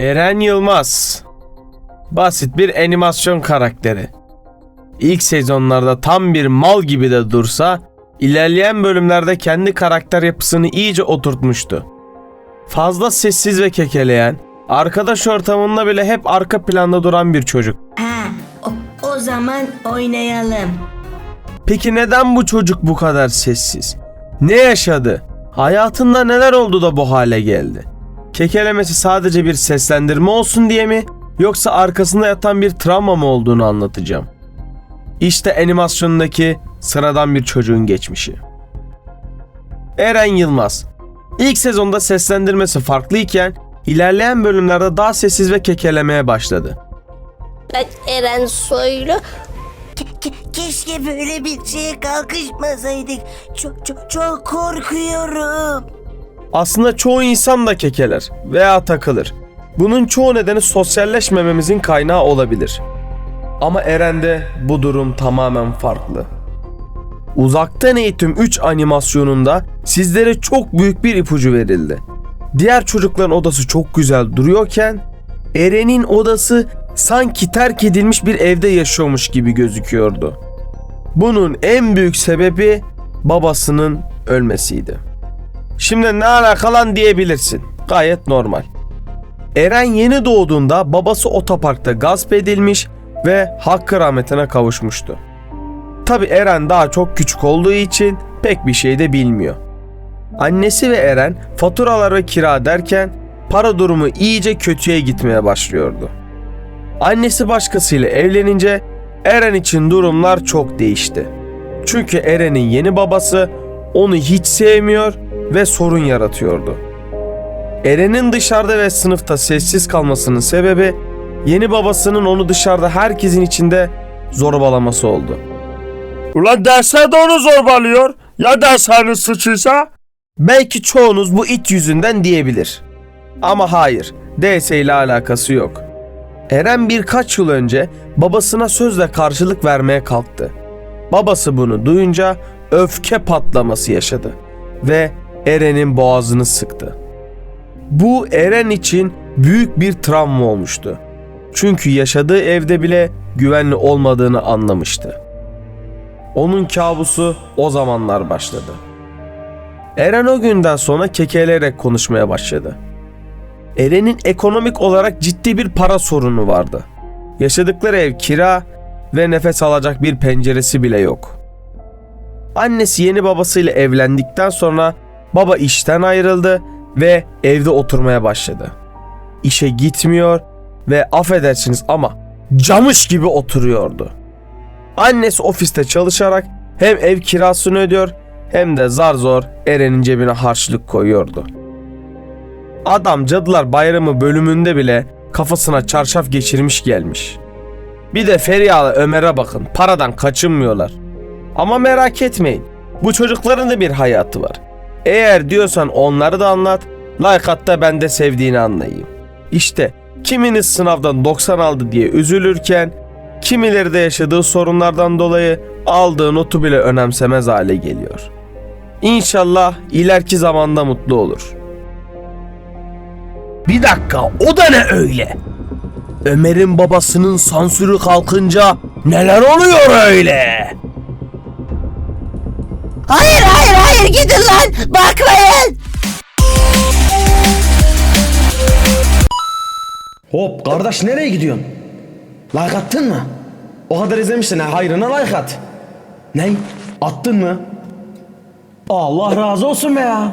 Eren Yılmaz. Basit bir animasyon karakteri. İlk sezonlarda tam bir mal gibi de dursa, ilerleyen bölümlerde kendi karakter yapısını iyice oturtmuştu. Fazla sessiz ve kekeleyen, arkadaş ortamında bile hep arka planda duran bir çocuk. Ha, o, o zaman oynayalım. Peki neden bu çocuk bu kadar sessiz? Ne yaşadı? Hayatında neler oldu da bu hale geldi? Kekelemesi sadece bir seslendirme olsun diye mi yoksa arkasında yatan bir travma mı olduğunu anlatacağım. İşte animasyondaki sıradan bir çocuğun geçmişi. Eren Yılmaz. İlk sezonda seslendirmesi farklıyken ilerleyen bölümlerde daha sessiz ve kekelemeye başladı. Ben Eren Soylu. Ke- ke- keşke böyle bir şeye kalkışmasaydık. Çok çok çok korkuyorum. Aslında çoğu insan da kekeler veya takılır. Bunun çoğu nedeni sosyalleşmememizin kaynağı olabilir. Ama Eren'de bu durum tamamen farklı. Uzaktan eğitim 3 animasyonunda sizlere çok büyük bir ipucu verildi. Diğer çocukların odası çok güzel duruyorken Eren'in odası sanki terk edilmiş bir evde yaşıyormuş gibi gözüküyordu. Bunun en büyük sebebi babasının ölmesiydi. Şimdi ne alaka lan diyebilirsin. Gayet normal. Eren yeni doğduğunda babası otoparkta gasp edilmiş ve hakkı rahmetine kavuşmuştu. Tabi Eren daha çok küçük olduğu için pek bir şey de bilmiyor. Annesi ve Eren faturalar ve kira derken para durumu iyice kötüye gitmeye başlıyordu. Annesi başkasıyla evlenince Eren için durumlar çok değişti. Çünkü Eren'in yeni babası onu hiç sevmiyor ve sorun yaratıyordu. Eren'in dışarıda ve sınıfta sessiz kalmasının sebebi yeni babasının onu dışarıda herkesin içinde zorbalaması oldu. Ulan derslerde onu zorbalıyor. Ya dershanenin suçuysa? Belki çoğunuz bu it yüzünden diyebilir. Ama hayır, DS ile alakası yok. Eren birkaç yıl önce babasına sözle karşılık vermeye kalktı. Babası bunu duyunca öfke patlaması yaşadı ve Eren'in boğazını sıktı. Bu Eren için büyük bir travma olmuştu. Çünkü yaşadığı evde bile güvenli olmadığını anlamıştı. Onun kabusu o zamanlar başladı. Eren o günden sonra kekeleyerek konuşmaya başladı. Eren'in ekonomik olarak ciddi bir para sorunu vardı. Yaşadıkları ev kira ve nefes alacak bir penceresi bile yok. Annesi yeni babasıyla evlendikten sonra baba işten ayrıldı ve evde oturmaya başladı. İşe gitmiyor ve affedersiniz ama camış gibi oturuyordu. Annesi ofiste çalışarak hem ev kirasını ödüyor hem de zar zor Eren'in cebine harçlık koyuyordu. Adam Cadılar Bayramı bölümünde bile kafasına çarşaf geçirmiş gelmiş. Bir de Feriha'la Ömer'e bakın paradan kaçınmıyorlar. Ama merak etmeyin bu çocukların da bir hayatı var. Eğer diyorsan onları da anlat like at da ben de sevdiğini anlayayım. İşte kiminiz sınavdan 90 aldı diye üzülürken kimileri de yaşadığı sorunlardan dolayı aldığı notu bile önemsemez hale geliyor. İnşallah ileriki zamanda mutlu olur. Bir dakika o da ne öyle? Ömer'in babasının sansürü kalkınca neler oluyor öyle? Hayır hayır hayır gidin lan bakmayın. Hop kardeş nereye gidiyorsun? Like attın mı? O kadar izlemişsin ha hayrına like at. Ne? Attın mı? Allah razı olsun be ya.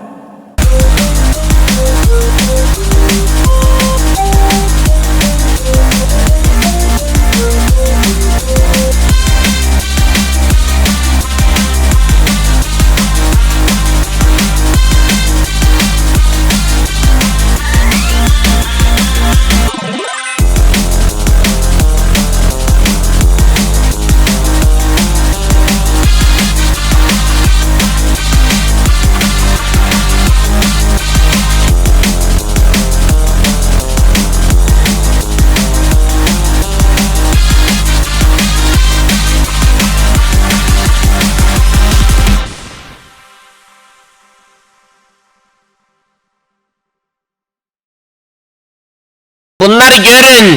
Bunları görün.